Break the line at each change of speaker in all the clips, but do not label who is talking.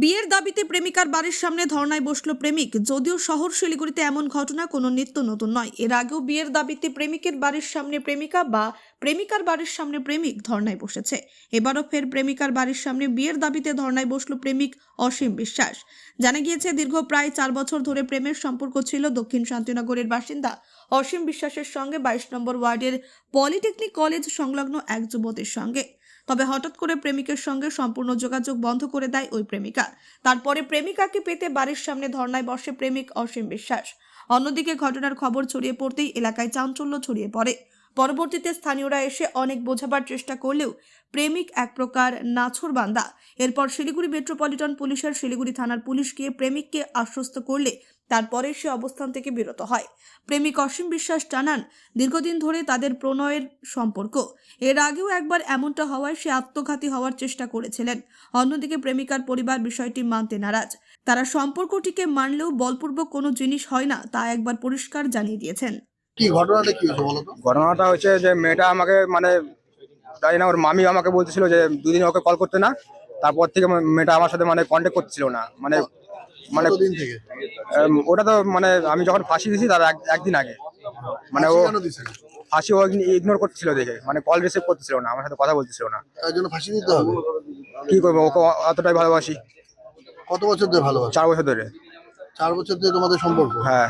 বিয়ের দাবিতে প্রেমিকার বাড়ির সামনে ধর্নায় বসল প্রেমিক। যদিও শহর শিলিগুড়িতে এমন ঘটনা কোনো নিত্য নতুন নয়। এর আগেও বিয়ের দাবিতে প্রেমিকের বাড়ির সামনে প্রেমিকা বা প্রেমিকার বাড়ির সামনে প্রেমিক ধর্নায় বসেছে। এবারও ফের প্রেমিকার বাড়ির সামনে বিয়ের দাবিতে ধর্নায় বসল প্রেমিক অসীম বিশ্বাস। জানা গিয়েছে, দীর্ঘ প্রায় চার বছর ধরে প্রেমের সম্পর্ক ছিল দক্ষিণ শান্তিনগরের বাসিন্দা। অসীম বিশ্বাসের সঙ্গে বাইশ নম্বর ওয়ার্ডের পলিটেকনিক কলেজ সংলগ্ন এক যুবতীর সঙ্গে। তবে হঠাৎ করে প্রেমিকের সঙ্গে সম্পূর্ণ যোগাযোগ বন্ধ করে দেয় ওই প্রেমিকা। তারপরে প্রেমিকাকে পেতে বাড়ির সামনে ধর্নায় বসে প্রেমিক অসীম বিশ্বাস। অন্যদিকে ঘটনার খবর ছড়িয়ে পড়তেই এলাকায় চাঞ্চল্য ছড়িয়ে পড়ে। পরবর্তীতে স্থানীয়রা এসে অনেক বোঝাবার চেষ্টা করলেও প্রেমিক এক প্রকার নাছর বান্দা। এরপর শিলিগুড়ি মেট্রোপলিটন পুলিশের শিলিগুড়ি থানার পুলিশ গিয়ে প্রেমিককে আশ্বস্ত করলে তারপরে সে অবস্থান থেকে বিরত হয়। প্রেমিক অসীম বিশ্বাস জানান, দীর্ঘদিন ধরে তাদের প্রণয়ের সম্পর্ক। এর আগেও একবার এমনটা হওয়ায় সে আত্মঘাতী হওয়ার চেষ্টা করেছিলেন। অন্যদিকে প্রেমিকার পরিবার বিষয়টি মানতে নারাজ। তারা সম্পর্কটিকে মানলেও বলপূর্বক কোনো জিনিস হয় না তা একবার পরিষ্কার জানিয়ে দিয়েছেন।
কি ঘটনাটা কি হয়েছে বলো তো?
ঘটনাটা হচ্ছে যে মেয়েটা আমাকে মানে জানি না ওর মামি আমাকে বলতেছিল যে দুদিন ওকে কল করতে না তারপর থেকে মেয়েটা আমার সাথে মানে কন্ট্যাক্ট করতেছিল না। মানে মানে
থেকে?
ওটা তো মানে আমি যখন ফাঁসি দিয়েছি তার এক- একদিন আগে। মানে ও
ফাঁসি কেন দিছে
ফাঁসি ও ইগনোর করতেছিল দেখে মানে কল রিসিভ করতেছিল না আমার সাথে কথা বলতেছিল না।
তার জন্য ফাঁসি দিতে হবে?
কি করব ওকে অতটাই ভালোবাসি।
কত বছর ধরে ভালোবাসা?
চার বছর ধরে।
চার বছর ধরে তোমাদের সম্পর্ক?
হ্যাঁ।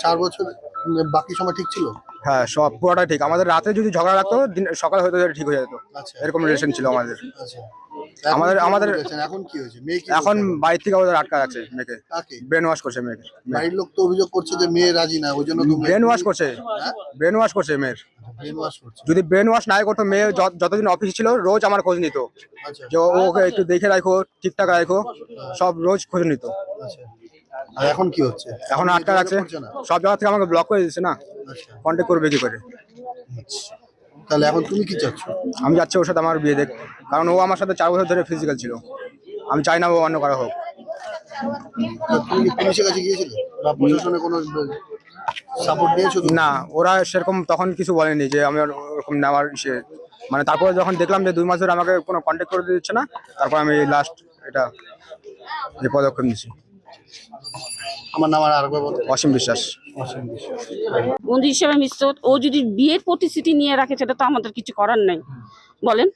চার বছর? বাকি সময় ঠিক ছিল?
হ্যাঁ সব পুরোটা ঠিক। আমাদের রাতে যদি ঝগড়া রাখতো দিন সকাল হয়তো ঠিক হয়ে যেত।
আচ্ছা।
এরকম রিলেশন ছিল আমাদের।
আচ্ছা।
আমাদের- আমাদের-
এখন কি হয়েছে? মেয়ে কি
এখন? বাইরে থেকে ওদের আটকা আছে মেয়েকে। ব্রেন ওয়াশ করছে মেয়েকে।
বাড়ির লোক তো অভিযোগ করছে যে মেয়ে রাজি না ওই জন্য
ব্রেন ওয়াশ করছে।
হ্যাঁ?
ব্রেন ওয়াশ করছে মেয়ের।
ব্রেন ওয়াশ করছে।
যদি ব্রেন ওয়াশ নাই করতো মেয়ে যত- যতদিন অফিসে ছিল রোজ আমার খোঁজ নিত।
আচ্ছা।
যে ও- ওকে একটু দেখে রাখো ঠিকঠাক রাখো সব রোজ খোঁজ নিত।
আচ্ছা। আর এখন কি হচ্ছে?
এখন আটকা
না?
সব জায়গা থেকে আমাকে ব্লক করে দিচ্ছে না।
আচ্ছা।
কন্ট্যাক্ট করবে কি করে?
তাহলে এখন তুমি কি চাচ্ছ?
আমি যাচ্ছি ওর সাথে আমার বিয়ে দেখ। কারণ ও আমার সাথে চার বছর ধরে ফিজিক্যাল ছিল। আমি চাই না ও অন্য কারও হোক।
তুমি পুলিশের কাছে গিয়েছিলে? বা প্রশাসনে কোনো সাপোর্ট দিয়েছ তুমি?
না ওরা সেরকম তখন কিছু বলেনি যে আমি ওরকম নেওয়ার ইসে। মানে তারপরে যখন দেখলাম যে দুই মাস ধরে আমাকে কোনো কন্ট্যাক্ট করে দিচ্ছে না তারপর আমি লাস্ট এটা পদক্ষেপ নিয়েছি।
আমার নাম আর আরেকবার
অসীম বিশ্বাস
বন্ধু হিসেবে মিশ্র ও যদি বিয়ের প্রতিশ্রুতি নিয়ে রাখে সেটা তো আমাদের কিছু করার নাই বলেন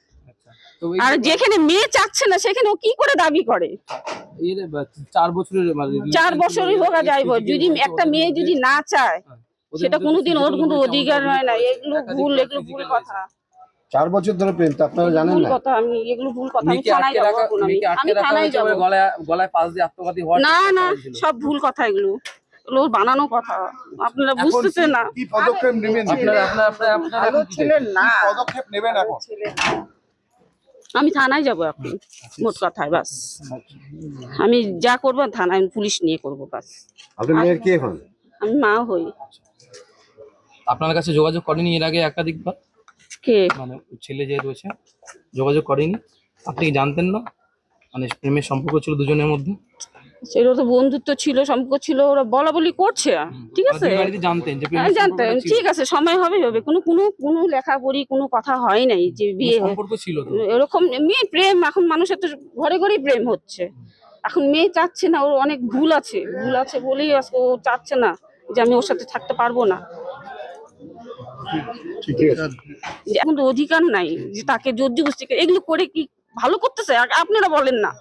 আর যেখানে মেয়ে চাচ্ছে না সেখানে ও কি করে দাবি করে
চার বছরের মানে
চার বছরই হোক আর যাই যদি একটা মেয়ে যদি না চায় সেটা কোনোদিন ওর কোনো অধিকার হয় না এগুলো ভুল এগুলো ভুল কথা
চার বছর ধরে প্রেম তা আপনারা জানেন না?
কথা আমি এগুলো ভুল কথা আমি থানায় যাব আমি আমি থানায় যাব।
গলায় গলায় পাশ দিয়ে আত্মঘাতী হওয়ার
না না সব ভুল কথা এগুলো। এগুলো বানানো কথা। আপনারা বুঝতেছেন না।
কি পদক্ষেপ নেবেন?
আপনারা আপনারা আপনারা এখন
না।
পদক্ষেপ নেবেন এখন?
আমি থানায় যাব এখন মোট কথায় বাস। আমি যা করব থানায় আমি পুলিশ নিয়ে করব বাস।
আপনার মেয়ের কে হন?
আমি মা হই।
আপনার কাছে যোগাযোগ করেনি এর আগে একাধিকবার?
কে
মানে ছেলে যে রয়েছে যোগাযোগ করেনি। আপনি কি জানতেন না? মানে প্রেমের সম্পর্ক ছিল দুজনের মধ্যে?
সেটা তো বন্ধুত্ব ছিল সম্পর্ক ছিল ওরা বলা বলি করছে। ঠিক আছে?
জানতেন যে
হ্যাঁ। ঠিক আছে সময় হবে হবে। কোনো কোনো কোনো লেখাপড়ি কোনো কথা হয় নাই যে বিয়ে।
সম্পর্ক ছিল
এরকম মেয়ে প্রেম এখন মানুষের তো ঘরে ঘরেই প্রেম হচ্ছে। এখন মেয়ে চাচ্ছে না ওর অনেক ভুল আছে। ভুল আছে বলেই আজকে ও চাচ্ছে না যে আমি ওর সাথে থাকতে পারব না। এখন তো অধিকার নাই যে তাকে জোর জবরদস্তি করে- এগুলো করে কি ভালো করতেছে? আপনারা বলেন না।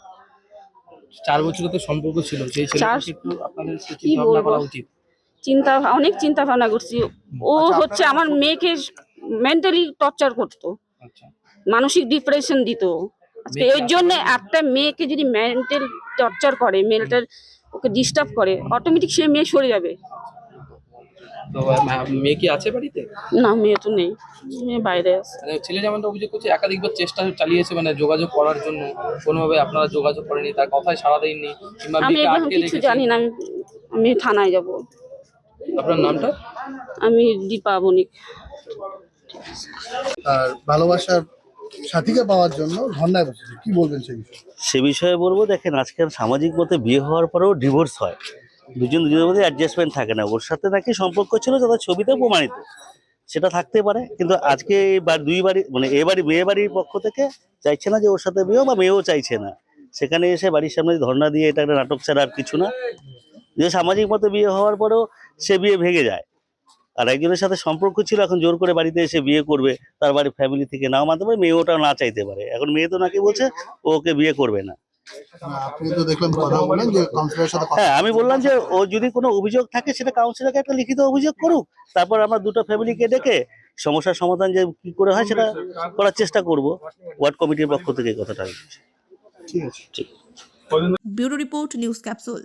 চার বছরের তো সম্পর্ক ছিল সেই ছেলেটাকে চিন্তা ভাবনা
বলব?
করা উচিত।
চিন্তা অনেক চিন্তা ভাবনা করছি। ও হচ্ছে আমার মেয়েকে মেন্টালি টর্চার করতো।
আচ্ছা।
মানসিক ডিপ্রেশন দিত। এর জন্য একটা মেয়েকে যদি মেন্টাল টর্চার করে মেন্টাল ওকে ডিস্টার্ব করে অটোমেটিক সে মেয়ে সরে যাবে।
তো মেয়ে কি আছে বাড়িতে?
না মেয়ে তো নেই। মেয়ে বাইরে আছে।
মানে ছেলে যেমনটা অভিযোগ করছে একাধিকবার চেষ্টা চালিয়েছে মানে যোগাযোগ করার জন্য। কোনোভাবে আপনারা যোগাযোগ করেনি তার কথায় সাড়া দেননি কিংবা
আমি কিছু জানি না আমি আমি থানায় যাব।
আপনার নামটা?
আমি দীপা বণিক।
আর ভালোবাসার সাথীকে পাওয়ার জন্য ধর্নায় বসেছে কি বলবেন বিষয়ে?
সে বিষয়ে বলব দেখেন আজকাল সামাজিক মতে বিয়ে হওয়ার পরেও ডিভোর্স হয়। দুজন দুজনের মধ্যে অ্যাডজাস্টমেন্ট থাকে না। ওর সাথে নাকি সম্পর্ক ছিল যারা ছবিতে প্রমাণিত। সেটা থাকতে পারে, কিন্তু আজকে দুই বাড়ি মানে এ বাড়ি, মেয়ে বাড়ির পক্ষ থেকে চাইছে না যে ওর সাথে বিয়ে বা মেয়েও চাইছে না। সেখানে এসে বাড়ির সামনে ধর্ণা দিয়ে এটা একটা নাটক ছাড়া আর কিছু না। যে সামাজিক মতে বিয়ে হওয়ার পরেও সে বিয়ে ভেঙে যায়। আর একজনের সাথে সম্পর্ক ছিল, এখন জোর করে বাড়িতে এসে বিয়ে করবে, তার বাড়ির ফ্যামিলি থেকে নাও মানতে পারে মেয়ে ওটা না চাইতে পারে। এখন মেয়ে তো নাকি বলছে ওকে বিয়ে করবে না।
আপনি তো দেখলাম কথা বলেন যে কাউন্সিলরের সাথে
হ্যাঁ আমি বললাম যে ও যদি কোনো অভিযোগ থাকে সেটা কাউন্সিলরকে একটা লিখিত অভিযোগ করুক। তারপর আমরা দুটো ফ্যামিলিকে ডেকে সমস্যার সমাধান যে কি করে হয় সেটা করার চেষ্টা করব। ওয়ার্ড কমিটির পক্ষ থেকে কথাটা
ঠিক আছে। ঠিক।
Bureau report news capsule.